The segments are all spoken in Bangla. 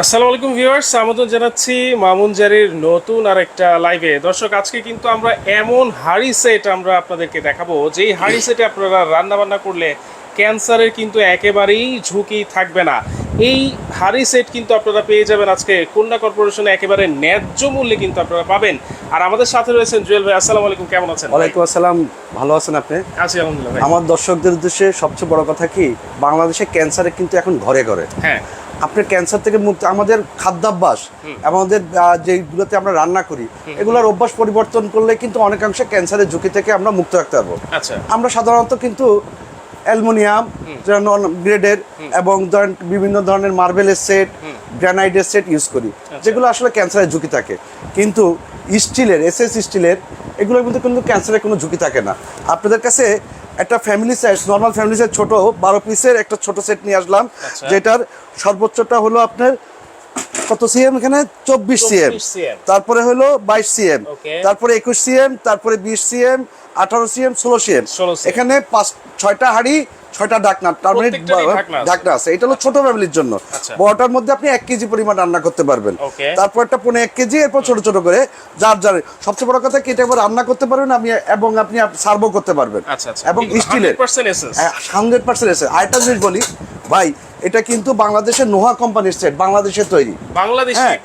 আসসালামু আলাইকুম ভিউয়ার্স আমন্ত্রণ জানাচ্ছি মামুন জারির নতুন আর একটা লাইভে দর্শক আজকে কিন্তু আমরা এমন হাড়ি সেট আমরা আপনাদেরকে দেখাবো যেই হাড়ি সেটে আপনারা রান্না বান্না করলে ক্যান্সারের কিন্তু একেবারেই ঝুঁকি থাকবে না। এই হাড়ি সেট কিন্তু আপনারা পেয়ে যাবেন আজকে কন্যা কর্পোরেশনে একেবারে ন্যায্য মূল্যে কিন্তু আপনারা পাবেন। আর আমাদের সাথে রয়েছেন জুয়েল ভাই আসসালামু আলাইকুম কেমন আছেন ওয়ালাইকুম আসসালাম ভালো আছেন আপনি? আছি আলহামদুলিল্লাহ আমার দর্শকদের উদ্দেশ্যে সবচেয়ে বড় কথা কি বাংলাদেশে ক্যান্সারে কিন্তু এখন ঘরে ঘরে। হ্যাঁ। আপনার ক্যান্সার থেকে মুক্ত আমাদের খাদ্যাভ্যাস আমাদের যেগুলোতে আমরা রান্না করি এগুলোর অভ্যাস পরিবর্তন করলে কিন্তু অনেকাংশে ক্যান্সারের ঝুঁকি থেকে আমরা মুক্ত রাখতে পারব। আচ্ছা। আমরা সাধারণত কিন্তু অ্যালুমিনিয়াম নন গ্রেডের এবং ধরেন বিভিন্ন ধরনের মার্বেলের সেট গ্রানাইটের সেট ইউজ করি যেগুলো আসলে ক্যান্সারের ঝুঁকি থাকে। কিন্তু স্টিলের এস এস স্টিলের এগুলোর মধ্যে কিন্তু ক্যান্সারের কোনো ঝুঁকি থাকে না। আপনাদের কাছে একটা family size normal family size ছোট বারো পিসের একটা ছোট সেট নিয়ে আসলাম আচ্ছা। যেটার সর্বোচ্চটা হলো আপনার কত সিএম এখানে চব্বিশ সিএম 24 তারপরে হলো বাইশ সিএম. তারপরে একুশ সিএম তারপরে বিশ সিএম আঠারো সিএম ষোলো সিএম। 16 এখানে পাঁচ ছয়টা হাড়ি ছয়টা ডাকনা তার মানে ঢাকনা আছে। এটা হলো ছোট ফ্যামিলির জন্য। আচ্ছা। বড়টার মধ্যে আপনি এক কেজি পরিমাণ রান্না করতে পারবেন। তারপর একটা পনে এক কেজি এরপর ছোট ছোট করে যার যার। সবচেয়ে বড় কথা কি এটা এবার রান্না করতে পারবেন আপনি এবং আপনি সার্ভও করতে পারবেন। আচ্ছা আচ্ছা। এবং স্টিলের। 100% হান্ড্রেড পার্সেন্ট এসে আরেকটা জিনিস বলি ভাই এটা কিন্তু বাংলাদেশের নোহা কোম্পানির সেট বাংলাদেশে তৈরি। বাংলাদেশি হ্যাঁ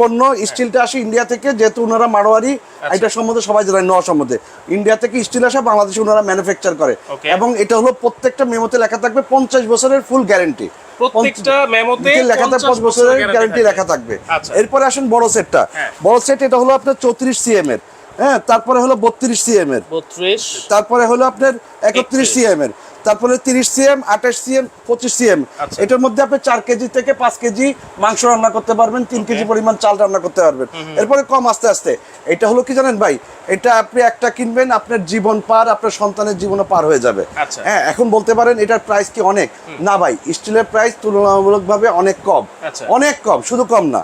পণ্য স্টিলটা আসে ইন্ডিয়া থেকে যেহেতু ওনারা মারোয়ারি আচ্ছা। এটা সম্বন্ধে সবাই জানেন নোয়া সম্বন্ধে। ইন্ডিয়া থেকে স্টিল আসে বাংলাদেশে ওনারা ম্যানুফ্যাকচার করে। এবং এটা হলো প্রত্যেকটা মেমোতে লেখা থাকবে পঞ্চাশ বছরের ফুল গ্যারেন্টি প্রত্যেকটা মেমোতে লেখা থাকবে 50 বছরের guarantee গ্যারেন্টি লেখা থাকবে। আচ্ছা। এরপরে আসেন বড় সেটটা হ্যাঁ। বড় সেট এটা হলো আপনার সিএম এর। হ্যাঁ তারপরে হলো বত্রিশ সিএম এর। 32 তারপরে হলো আপনার একত্রিশ 31 সিএম এর। তারপরে তিরিশ সিএম আঠাশ সিএম পঁচিশ সিএম। আচ্ছা। এটার মধ্যে আপনি চার কেজি থেকে পাঁচ কেজি মাংস রান্না করতে পারবেন তিন কেজি পরিমাণ চাল রান্না করতে পারবেন। এরপরে কম আস্তে আস্তে। এটা হলো কি জানেন ভাই? এটা আপনি একটা কিনবেন আপনার জীবন পার আপনার সন্তানের জীবনও পার হয়ে যাবে। আচ্ছা। হ্যাঁ এখন বলতে পারেন এটার প্রাইস কি অনেক? না ভাই স্টিলের প্রাইস তুলনামূলকভাবে অনেক কম। আচ্ছা। অনেক কম শুধু কম না।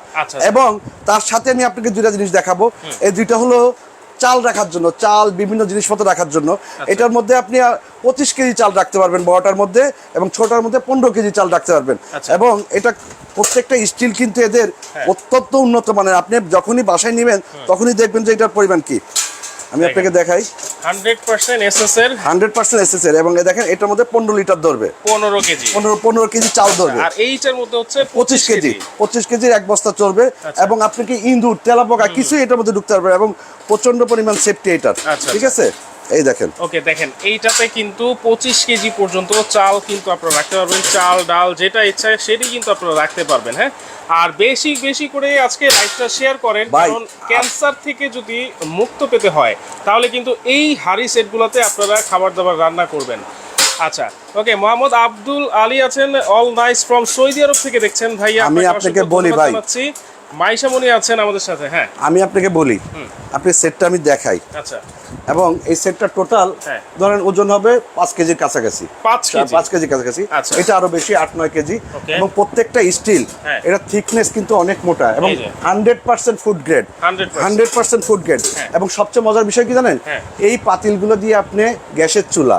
এবং তার সাথে আমি আপনাকে দুইটা জিনিস দেখাবো। এই দুইটা হলো চাল রাখার জন্য চাল বিভিন্ন জিনিসপত্র রাখার জন্য আচ্ছা। এটার মধ্যে আপনি পঁচিশ কেজি চাল রাখতে পারবেন বড়টার মধ্যে এবং ছোটার মধ্যে পনেরো কেজি চাল রাখতে পারবেন আচ্ছা। এবং এটা প্রত্যেকটা স্টিল কিন্তু এদের হ্যাঁ। অত্যন্ত উন্নত মানের আপনি যখনই বাসায় নেবেন তখনই দেখবেন যে এটার পরিমাণ কি আমি আপনাকে দেখাই। 100% এসএস এর। হান্ড্রেড পার্সেন্ট এসেছে এবং দেখেন এটার মধ্যে পনেরো লিটার ধরবে। 15 কেজি। পনেরো পনেরো কেজি চাল ধরবে। আর এইটার মধ্যে হচ্ছে পঁচিশ কেজি। পঁচিশ কেজির এক বস্তা চলবে। আচ্ছা। এবং আপনি কি ইন্দুর তেলাপোকা কিছু এটার মধ্যে ঢুকতে পারবে এবং প্রচণ্ড পরিমাণ সেফটি এটার। আচ্ছা, ঠিক আছে? এই দেখেন। ওকে দেখেন এইটাতে কিন্তু 25 কেজি পর্যন্ত চাল কিন্তু আপনারা রাখতে পারবেন চাল ডাল যেটা ইচ্ছা সেটি কিন্তু আপনারা রাখতে পারবেন হ্যাঁ? আর বেশি বেশি করে আজকে লাইভটা শেয়ার করেন কারণ ক্যান্সার থেকে যদি মুক্ত পেতে হয় তাহলে কিন্তু এই হাড়ি সেটগুলোতে আপনারা খাবার দাবার রান্না করবেন। আচ্ছা ওকে মোহাম্মদ আব্দুল আলী আছেন all nice from Saudi Arab থেকে দেখছেন। ভাইয়া আমি আপনাকে বলি ভাই। জানাচ্ছি। মাইশা মনি আছেন আমাদের সাথে হ্যাঁ আমি আপনাকে বলি আপনি সেটটা আমি দেখাই আচ্ছা এবং এই সেটটা টোটাল হ্যাঁ। ধরেন ওজন হবে পাঁচ কেজির কাছাকাছি পাঁচ কেজি পাঁচ কেজির কাছাকাছি আচ্ছা। এটা আরও বেশি আট নয় কেজি এবং প্রত্যেকটা স্টিল হ্যাঁ। এটা থিকনেস কিন্তু অনেক মোটা এবং hundred percent food grade hundred percent food grade হ্যাঁ। এবং সবচেয়ে মজার বিষয় কি জানেন হ্যাঁ। এই পাতিলগুলো দিয়ে আপনি গ্যাসের চুলা।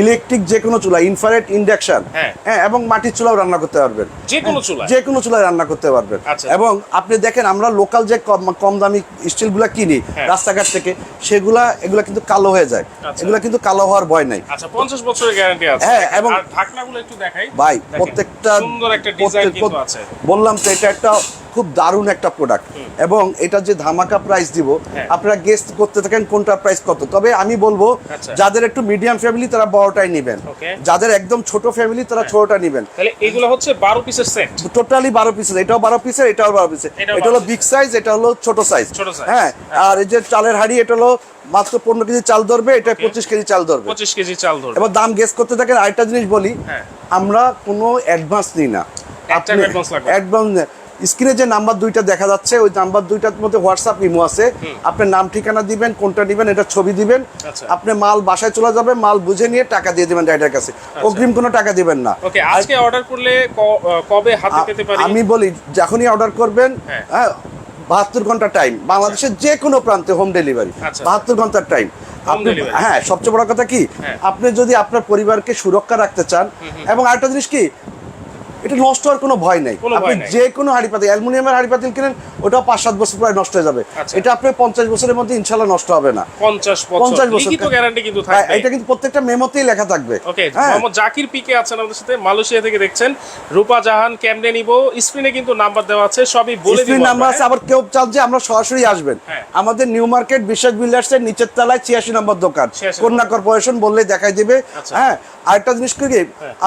ইলেকট্রিক যে কোনো চুলা ইনফারেট ইন্ডাকশন হ্যাঁ। হ্যাঁ এবং মাটির চুলাও রান্না করতে পারবেন যে কোনো চুলায়? যে কোনো চুলায় রান্না করতে পারবেন আচ্ছা। এবং আপনি দেখেন আমরা লোকাল যে কম দামি স্টিলগুলো কিনি হ্যাঁ। রাস্তাঘাট থেকে সেগুলা এগুলা কিন্তু কালো হয়ে যায়। আচ্ছা। এগুলা কিন্তু কালো হওয়ার ভয় নাই। আচ্ছা 50 বছরের গ্যারান্টি আছে। হ্যাঁ, এবং- ঢাকনাগুলো একটু দেখাই। ভাই প্রত্যেকটা সুন্দর একটা ডিজাইন কিন্তু আছে। বললাম তো এটা একটা খুব দারুণ একটা প্রোডাক্ট এবং এটা যে ধামাকা প্রাইস দিব হ্যাঁ। আপনারা গেস্ট করতে থাকেন কোনটার প্রাইস কত। তবে আমি বলব আচ্ছা। যাদের একটু মিডিয়াম ফ্যামিলি তারা বড়টাই নেবেন। যাদের একদম ছোট ফ্যামিলি তারা হ্যাঁ। ছোটটা নেবেন। তাহলে এগুলো হচ্ছে 12 পিসের সেট টোটালি বারো পিসের এটাও বারো পিসের এটাও বারো পিসের এটাও এটা হলো বিগ সাইজ এটা হলো ছোট সাইজ হ্যাঁ আর এই যে চালের হাড়ি এটা হলো মাত্র পনেরো কেজি চাল ধরবে এটা পঁচিশ কেজি চাল ধরবে। 25 কেজি চাল ধরবে। এবার দাম গেস করতে থাকেন আরেকটা জিনিস বলি হ্যাঁ। আমরা কোনো অ্যাডভান্স নিই না। অ্যাডভান্স স্ক্রিনে যে নাম্বার দুইটা দেখা যাচ্ছে ওই নাম্বার দুইটার মধ্যে হোয়াটসঅ্যাপ ইমো আছে। আপনার নাম ঠিকানা দিবেন কোনটা দিবেন এটা ছবি দিবেন। আচ্ছা। আপনি মাল বাসায় চলে যাবে মাল বুঝে নিয়ে টাকা দিয়ে দিবেন রাইডার কাছে। অগ্রিম কোনো টাকা দিবেন না। ওকে আজকে অর্ডার করলে কবে হাতে পেতে পারি? আমি বলি যখনই অর্ডার করবেন হ্যাঁ। হ্যাঁ বাহাত্তর ঘণ্টা টাইম বাংলাদেশের যে কোনো প্রান্তে হোম ডেলিভারি আচ্ছা। বাহাত্তর ঘণ্টার টাইম আপনি হ্যাঁ সবচেয়ে বড় কথা কি? হ্যাঁ। আপনি যদি আপনার পরিবারকে সুরক্ষা রাখতে চান এবং আরেকটা জিনিস কি? এটা নষ্ট হওয়ার কোনো ভয় নেই। আপনি। যে কোনো হাড়ি পাতিল অ্যালুমিনিয়ামের হাড়ি পাতিল কিনেন ওটাও পাঁচ সাত বছর প্রায় নষ্ট হয়ে যাবে। আচ্ছা। এটা আপনার পঞ্চাশ বছরের মধ্যে ইনশাল্লাহ নষ্ট হবে না। পঞ্চাশ পঞ্চাশ বছর বছর। গ্যারান্টি কিন্তু হ্যাঁ, এটা কিন্তু প্রত্যেকটা মেমোতেই লেখা থাকবে। ওকে হ্যাঁ। মোহাম্মদ জাকির পিকে আছেন আমাদের সাথে মালয়েশিয়া থেকে দেখছেন। রূপা জাহান কেমনে নিব? স্ক্রিনে কিন্তু নাম্বার দেওয়া আছে সবই বলে স্ক্রিন নাম্বার আছে আবার কেউ চান যে আমরা সরাসরি আসবেন। হ্যাঁ। আমাদের নিউ মার্কেট বিশ্বাস বিল্ডার্স এর নিচের তলায় ছিয়াশি নম্বর দোকান। কন্যা কর্পোরেশন বললে দেখাই দিবে। আচ্ছা। হ্যাঁ আরেকটা জিনিস কি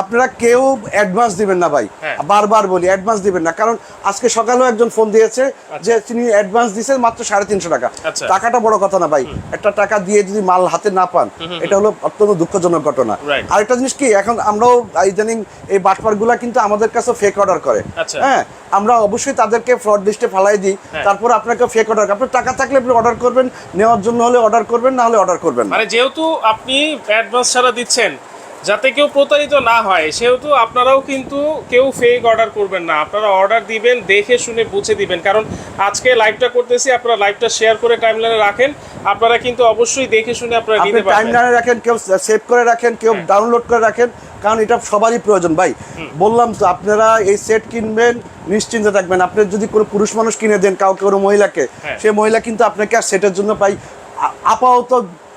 আপনারা কেউ অ্যাডভান্স দিবেন না ভাই। হ্যাঁ। বারবার বলি অ্যাডভান্স দিবেন না কারণ আজকে সকালেও একজন ফোন দিয়েছে যে তিনি অ্যাডভান্স দিয়েছেন মাত্র সাড়ে তিনশো টাকা আচ্ছা। টাকাটা বড় কথা না ভাই একটা টাকা দিয়ে যদি মাল হাতে না পান এটা হলো অত্যন্ত দুঃখজনক ঘটনা Right. আরেকটা জিনিস কি এখন আমরাও ইদানিং এই বাটপারগুলা কিন্তু আমাদের কাছে ফেক অর্ডার করে আচ্ছা। হ্যাঁ আমরা অবশ্যই তাদেরকে ফ্রড লিস্টে ফালাই দিই হ্যাঁ। তারপর আপনাকে ফেক অর্ডার আপনার টাকা থাকলে আপনি অর্ডার করবেন নেওয়ার জন্য হলে অর্ডার করবেন না হলে অর্ডার করবেন মানে যেহেতু আপনি অ্যাডভান্স ছাড়া দিচ্ছেন যাতে কেউ প্রতারিত না হয় সেহেতু আপনারাও কিন্তু কেউ ফেক অর্ডার করবেন না। আপনারা অর্ডার দিবেন দেখে শুনে বুঝে দিবেন। কারণ আজকে লাইভটা করতেছি আপনারা লাইভটা শেয়ার করে টাইমলাইনে রাখেন। আপনারা কিন্তু অবশ্যই দেখে শুনে আপনারা টাইম পারবেন। লাইনে রাখেন কেউ সেভ করে রাখেন কেউ। ডাউনলোড করে রাখেন কারণ এটা সবারই প্রয়োজন। ভাই বললাম তো আপনারা এই সেট কিনবেন নিশ্চিন্তে থাকবেন। আপনি যদি কোনো পুরুষ মানুষ কিনে দেন কাউকে কোনো মহিলাকে হ্যাঁ। সে মহিলা কিন্তু আপনাকে আর সেটের জন্য পাই আপাতত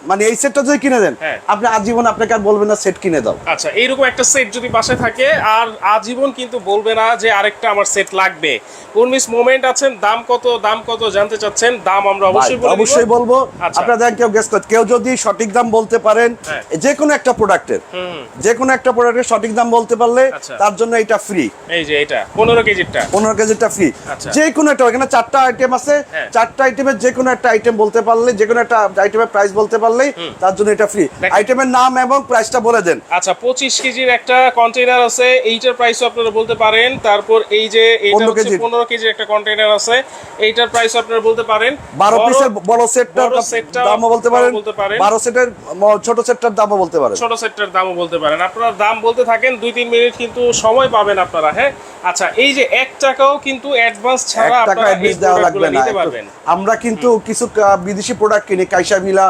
মানে এই সেটটা যদি কিনে দেন হ্যাঁ। আপনি আজীবন আপনাকে আর বলবেন না সেট কিনে দাও আচ্ছা এইরকম একটা সেট যদি বাসায় থাকে আর আজীবন কিন্তু বলবে না যে আরেকটা আমার সেট লাগবে উর্মিস মোমেন্ট আছেন দাম কত দাম কত জানতে চাচ্ছেন দাম আমরা অবশ্যই ভাই, বলে দিব। অবশ্যই বলব আচ্ছা। আপনারা দেখেন কেউ গেস কেউ যদি সঠিক দাম বলতে পারেন হ্যাঁ। যে কোনো একটা প্রোডাক্টের যে কোনো একটা প্রোডাক্টের সঠিক দাম বলতে পারলে আচ্ছা। তার জন্য এটা ফ্রি এই যে এটা পনেরো কেজিটা পনেরো কেজিটা ফ্রি আচ্ছা। যে কোনো একটা এখানে চারটা আইটেম আছে হ্যাঁ। চারটা আইটেমের যে কোনো একটা আইটেম বলতে পারলে যে কোনো একটা আইটেমের প্রাইস বলতে পারলেই তার জন্য এটা ফ্রি আইটেমের নাম এবং প্রাইসটা বলে দেন। আচ্ছা পঁচিশ কেজির একটা কন্টেইনার আছে এইটার প্রাইসও আপনারা বলতে পারেন। তারপর এই যে এইটা হচ্ছে কেজির। পনেরো কেজির একটা কন্টেইনার আছে এইটার প্রাইস আপনারা বলতে পারেন। বারো বড়- পিসের বড় সেটটার দামও বলতে পারেন। বলতে পারেন। বারো সেটের ছোট সেটটার দামও বলতে পারেন। ছোট সেটটার দামও বলতে পারেন। আপনারা দাম বলতে থাকেন দুই তিন মিনিট কিন্তু সময় পাবেন আপনারা হ্যাঁ? আচ্ছা এই যে এক টাকাও কিন্তু অ্যাডভান্স ছাড়া আপনারা এই দেওয়া লাগবে না আমরা কিন্তু কিছু বিদেশি প্রোডাক্ট কিনি কাইসা মিলা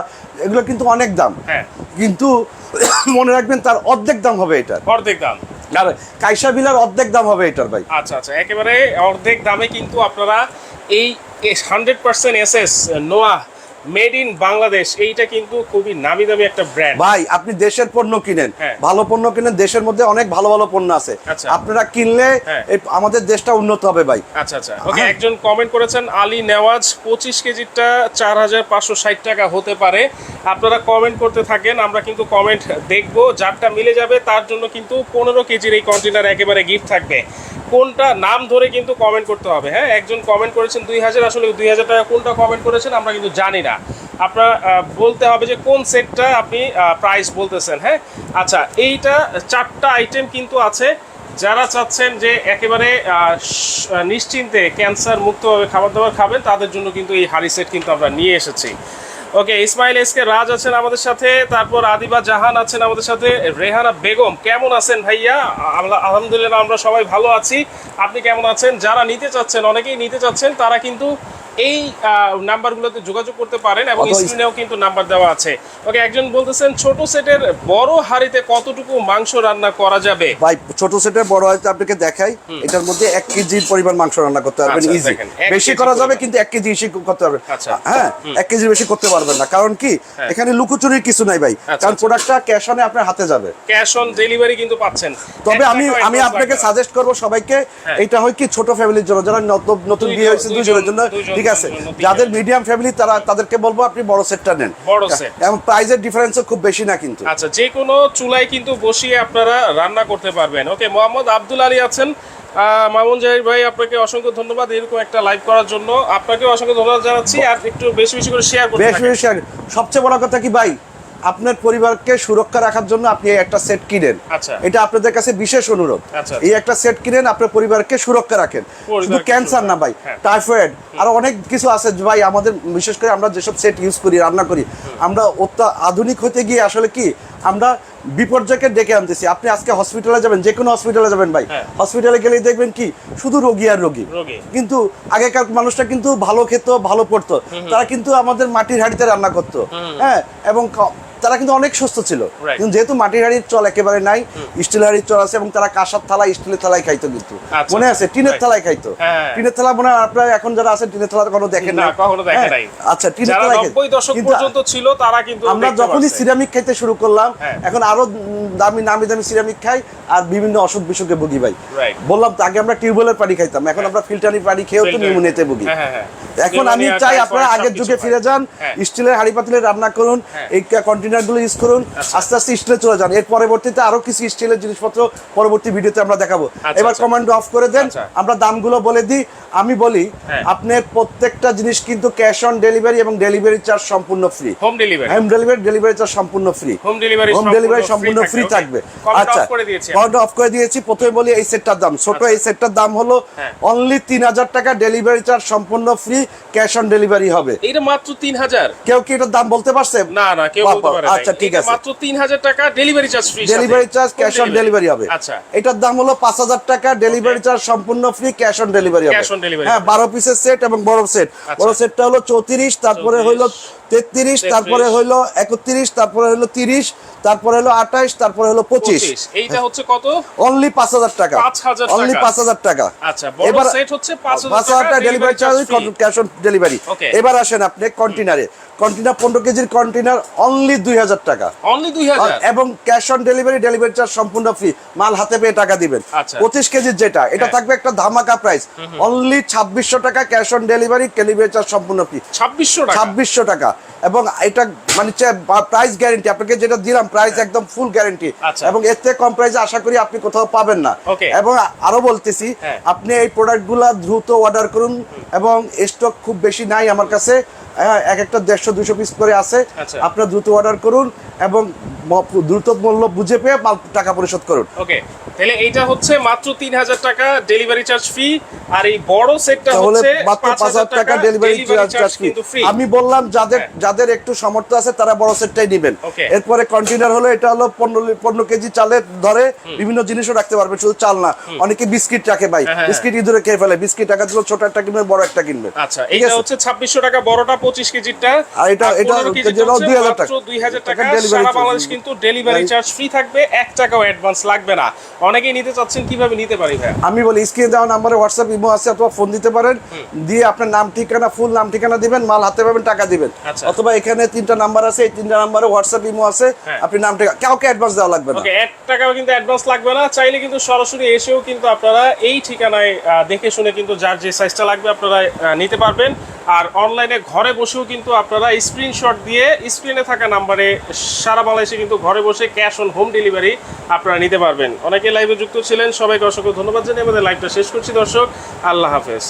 এগুলো কিন্তু অনেক দাম। হ্যাঁ। কিন্তু মনে রাখবেন তার অর্ধেক দাম হবে এটা অর্ধেক দাম। আর কাইসা বিলার অর্ধেক দাম হবে এটার ভাই। আচ্ছা আচ্ছা একেবারে অর্ধেক দামে কিন্তু আপনারা এই হান্ড্রেড পার্সেন্ট এস এস নোয়া মেড ইন বাংলাদেশ এইটা কিন্তু খুবই নামি দামি একটা ব্র্যান্ড ভাই আপনি দেশের পণ্য কিনেন হ্যাঁ। ভালো পণ্য কিনেন দেশের মধ্যে অনেক ভালো ভালো পণ্য আছে আচ্ছা। আপনারা কিনলে হ্যাঁ। আমাদের দেশটা উন্নত হবে ভাই আচ্ছা আচ্ছা ওকে। একজন কমেন্ট করেছেন আলী নেওয়াজ পঁচিশ কেজিটা চার হাজার পাঁচশো ষাট টাকা হতে পারে আপনারা কমেন্ট করতে থাকেন আমরা কিন্তু কমেন্ট দেখব যারটা মিলে যাবে তার জন্য কিন্তু পনেরো কেজির এই কন্টেনার একেবারে গিফট থাকবে কোনটা নাম ধরে কিন্তু কমেন্ট করতে হবে হ্যাঁ একজন কমেন্ট করেছেন দুই হাজার আসলে দুই হাজার টাকা কোনটা কমেন্ট করেছেন আমরা কিন্তু জানি না আপনার বলতে হবে যে কোন সেটটা আপনি প্রাইস বলতেছেন হ্যাঁ? আচ্ছা এইটা চারটা আইটেম কিন্তু আছে যারা চাচ্ছেন যে একেবারে নিশ্চিন্তে ক্যান্সার মুক্তভাবে খাবার দাবার খাবেন, তাদের জন্য কিন্তু এই হাড়ি সেট কিন্তু আমরা নিয়ে এসেছি। ওকে ইসমাইল এসকে রাজ আছেন আমাদের সাথে, তারপর আদিবা জাহান আছেন আমাদের সাথে, রেহানা বেগম, কেমন আছেন ভাইয়া? আলহামদুলিল্লাহ আমরা সবাই ভালো আছি, আপনি কেমন আছেন? যারা নিতে চাচ্ছেন, অনেকেই নিতে চাচ্ছেন, তারা কিন্তু এই নাম্বারগুলোতে যোগাযোগ করতে পারেন এবং স্ক্রিনেও কিন্তু নাম্বার দেওয়া আছে। ওকে একজন বলতেছেন ছোট সেটের বড় হাড়িতে কতটুকু মাংস রান্না করা যাবে? ভাই ছোট সেটের বড় হয়তো আপনাকে দেখাই এটার মধ্যে এক কেজির পরিমাণ মাংস রান্না করতে পারবেন আচ্ছা, ইজি বেশি করা যাবে কিন্তু এক কেজি বেশি করতে পারবেন আচ্ছা। হ্যাঁ এক কেজি বেশি করতে পারবেন না। কারণ কি হ্যাঁ। এখানে লুকোচুরির কিছু নাই ভাই। আচ্ছা, কারণ আচ্ছা। প্রোডাক্টটা ক্যাশ অনে আপনার হাতে যাবে। ক্যাশ অন ডেলিভারি কিন্তু পাচ্ছেন। তবে আমি আমি আপনাকে সাজেস্ট করব সবাইকে হ্যাঁ। এটা হয় কি ছোট ফ্যামিলির জন্য যারা নতুন বিয়ে হয়েছে দুজনের জন্য ঠিক আছে। যাদের মিডিয়াম ফ্যামিলি তারা তাদেরকে বলব আপনি বড় সেটটা নেন। বড় সেট এবং প্রাইজের ডিফারেন্সও খুব বেশি না কিন্তু। আচ্ছা যে কোনো চুলায় কিন্তু বসিয়ে আপনারা রান্না করতে পারবেন। ওকে মোহাম্মদ আব্দুল আলী আছেন। মামুন জাহির ভাই আপনাকে অসংখ্য ধন্যবাদ এরকম একটা লাইভ করার জন্য। আপনাকে অসংখ্য ধন্যবাদ জানাচ্ছি। আর একটু বেশি বেশি করে শেয়ার করতে বেশি বেশি সবচেয়ে বড় কথা কি ভাই? আপনার পরিবারকে সুরক্ষা রাখার জন্য আপনি একটা সেট কিনেন। আচ্ছা। এটা আপনাদের কাছে বিশেষ অনুরোধ। আচ্ছা। এই একটা সেট কিনেন আপনার পরিবারকে সুরক্ষা রাখেন। শুধু ক্যান্সার না ভাই হ্যাঁ। টাইফয়েড আর অনেক কিছু আছে ভাই আমাদের বিশেষ করে আমরা যেসব সেট ইউজ করি রান্না করি আমরা অত্যা আধুনিক হতে গিয়ে আসলে কি আমরা বিপর্যয়কে ডেকে আনতেছি। আপনি আজকে হসপিটালে যাবেন যে কোনো হসপিটালে যাবেন ভাই। হ্যাঁ। হসপিটালে গেলেই দেখবেন কি শুধু রোগী আর রোগী। কিন্তু আগেকার মানুষটা কিন্তু ভালো খেত ভালো পড়তো। তারা কিন্তু আমাদের মাটির হাঁড়িতে রান্না করতো। হ্যাঁ এবং তারা কিন্তু অনেক সুস্থ ছিল। কিন্তু যেহেতু মাটির হাড়ির চল একেবারে নাই স্টিল হাড়ির চল আছে এবং তারা কাঁসার থালা স্টিলের থালায় খাইতো কিন্তু। আচ্ছা, মনে আছে? টিনের থালায় খাইতো। হ্যাঁ। টিনের থালা মনে হয় আপনারা এখন যারা আছেন টিনের থালা কখনো দেখেন না কখনো হ্যাঁ, নাই। আচ্ছা টিনের দশক কিন্তু পর্যন্ত ছিল তারা কিন্তু আমরা যখনই সিরামিক খাইতে শুরু করলাম হ্যাঁ। এখন আরও দামি নামি দামি সিরামিক খাই আর বিভিন্ন অসুখ বিসুখে ভুগি ভাই। বললাম তো আগে আমরা টিউবওয়েলের পানি খাইতাম এখন আমরা ফিল্টারি পানি খেয়েও তো নিউমোনিয়াতে ভুগি। এখন আমি চাই আপনারা আগের যুগে ফিরে যান। স্টিলের হাড়ি পাতিলে রান্না করুন। এই কন্টেনার গুলো ইউজ করুন। আস্তে আস্তে স্টিলে চলে যান। এর পরবর্তীতে আরও কিছু স্টিলের জিনিসপত্র পরবর্তী ভিডিওতে আমরা দেখাবো। আচ্ছা, এবার আচ্ছা। কমান্ড অফ করে দেন। আচ্ছা। আমরা দামগুলো বলে দিই। আমি বলি হ্যাঁ। আপনার প্রত্যেকটা জিনিস কিন্তু ক্যাশ অন ডেলিভারি এবং ডেলিভারি চার্জ সম্পূর্ণ free home delivery home delivery delivery charge সম্পূর্ণ free home delivery home delivery সম্পূর্ণ ফ্রি থাকবে। আচ্ছা অফ করে দিয়েছি আমি। কলটা অফ করে দিয়েছি প্রথমে বলি এই সেটটার দাম। ছোট আচ্ছা। এই সেটটার দাম হলো হ্যাঁ। অনলি তিন হাজার টাকা ডেলিভারি চার্জ সম্পূর্ণ ফ্রি ক্যাশ অন ডেলিভারি হবে। এটা মাত্র তিন হাজার। কেউ কি এটার দাম বলতে পারছে? না না কেউ বলতে পারে আচ্ছা ঠিক আছে। মাত্র তিন হাজার টাকা delivery charge free delivery charge cash on delivery হবে। আচ্ছা। এটার দাম হলো পাঁচ হাজার টাকা ডেলিভারি চার্জ সম্পূর্ণ ফ্রি ক্যাশ অন ডেলিভারি হবে। Delivery হ্যাঁ হবে। বারো পিসের সেট এবং বড় সেট আচ্ছা। বড় সেটটা হলো চৌত্রিশ তারপরে 34, হইল তেত্রিশ তারপরে হলো একত্রিশ তারপরে হলো তিরিশ তারপরে হলো আঠাইশ তারপরে হলো পঁচিশ। এইটা হচ্ছে কত? অনলি পাঁচ হাজার টাকা। অনলি পাঁচ হাজার টাকা। আচ্ছা বড় সেট হচ্ছে পাঁচ পাঁচ হাজার টাকা delivery charge cash on delivery এবার আসেন আপনি কন্টেনারে কন্টেনার পনেরো কেজির কন্টেনার অনলি দুই হাজার টাকা। অনলি দুই হাজার? এবং cash on delivery delivery charge সম্পূর্ণ ফ্রি মাল হাতে পেয়ে টাকা দিবেন। আচ্ছা। পঁচিশ কেজির যেটা এটা হ্যাঁ। থাকবে একটা ধামাকা প্রাইস অনলি ছাব্বিশশো টাকা cash on delivery delivery charge সম্পূর্ণ ফ্রি ছাব্বিশশো ছাব্বিশশো টাকা। এবং এটা মানে প্রাইস গ্যারেন্টি আপনাকে যেটা দিলাম প্রাইস একদম ফুল গ্যারেন্টি আচ্ছা। এবং এর থেকে কম প্রাইসে আশা করি আপনি কোথাও পাবেন না। এবং আরও বলতেছি হ্যাঁ। আপনি এই প্রোডাক্টগুলা দ্রুত অর্ডার করুন এবং স্টক খুব বেশি নাই আমার কাছে। হ্যাঁ, এক একটা দেড়শো দুশো পিস করে আছে। আচ্ছা। আপনারা দ্রুত অর্ডার করুন এবং দ্রুত মূল্য বুঝে পেয়ে মাল টাকা পরিশোধ করুন। ওকে তাহলে এইটা হচ্ছে মাত্র তিন হাজার টাকা ডেলিভারি চার্জ ফ্রি আর এই বড় সেটটা হচ্ছে মাত্র পাঁচ হাজার টাকা ডেলিভারি চার্জ কিন্তু আমি বললাম যাদের হ্যাঁ। যাদের একটু সামর্থ্য আছে তারা বড় সেটটাই নেবেন। এরপরে কন্টেনার হলো এটা হলো পনেরো পনেরো কেজি চালের ধরে বিভিন্ন জিনিসও রাখতে পারবে শুধু চাল না। অনেকে বিস্কিট রাখে ভাই। হ্যাঁ, হ্যাঁ, বিস্কিট ইঁদুরে খেয়ে ফেলে। বিস্কিট টাকা দিল ছোট একটা কিনবে বড় একটা কিনবে। আচ্ছা এইটা? হচ্ছে ছাব্বিশশো টাকা বড়টা পঁচিশ কেজিটা আর এটা- এটা যেটা 2000 টাকা। দুই হাজার টাকা। টাকা সারা বাংলাদেশ কিন্তু ডেলিভারি চার্জ ফ্রি থাকবে। এক টাকাও অ্যাডভান্স লাগবে না। অনেকেই নিতে চাচ্ছেন কীভাবে নিতে পারি ভাই? আমি বলি স্ক্রিনে দেওয়া নাম্বারে হোয়াটসঅ্যাপ ইমো আছে অথবা ফোন দিতে পারেন। দিয়ে আপনার নাম ঠিকানা ফুল নাম ঠিকানা দিবেন মাল হাতে পাবেন টাকা দিবেন। আচ্ছা। অথবা এখানে তিনটা নাম্বার আছে এই তিনটা নাম্বারে হোয়াটসঅ্যাপ ইমো আছে হ্যাঁ। আপনি নাম ঠিকানা কাউকে অ্যাডভান্স দেওয়া লাগবে না। এক টাকাও কিন্তু অ্যাডভান্স লাগবে না। চাইলে কিন্তু সরাসরি এসেও কিন্তু আপনারা এই ঠিকানায় দেখে শুনে কিন্তু যার যে সাইজটা লাগবে আপনারা নিতে পারবেন। আর অনলাইনে ঘরে বসেও কিন্তু আপনারা স্ক্রিনশট দিয়ে স্ক্রিনে থাকা নাম্বারে সারা বাংলাদেশে কিন্তু ঘরে বসে ক্যাশ অন হোম ডেলিভারি আপনারা নিতে পারবেন। অনেকে লাইভে যুক্ত ছিলেন, সবাইকে অসংখ্য ধন্যবাদ জানিয়ে আমাদের লাইভটা শেষ করছি দর্শক, আল্লাহ হাফেজ।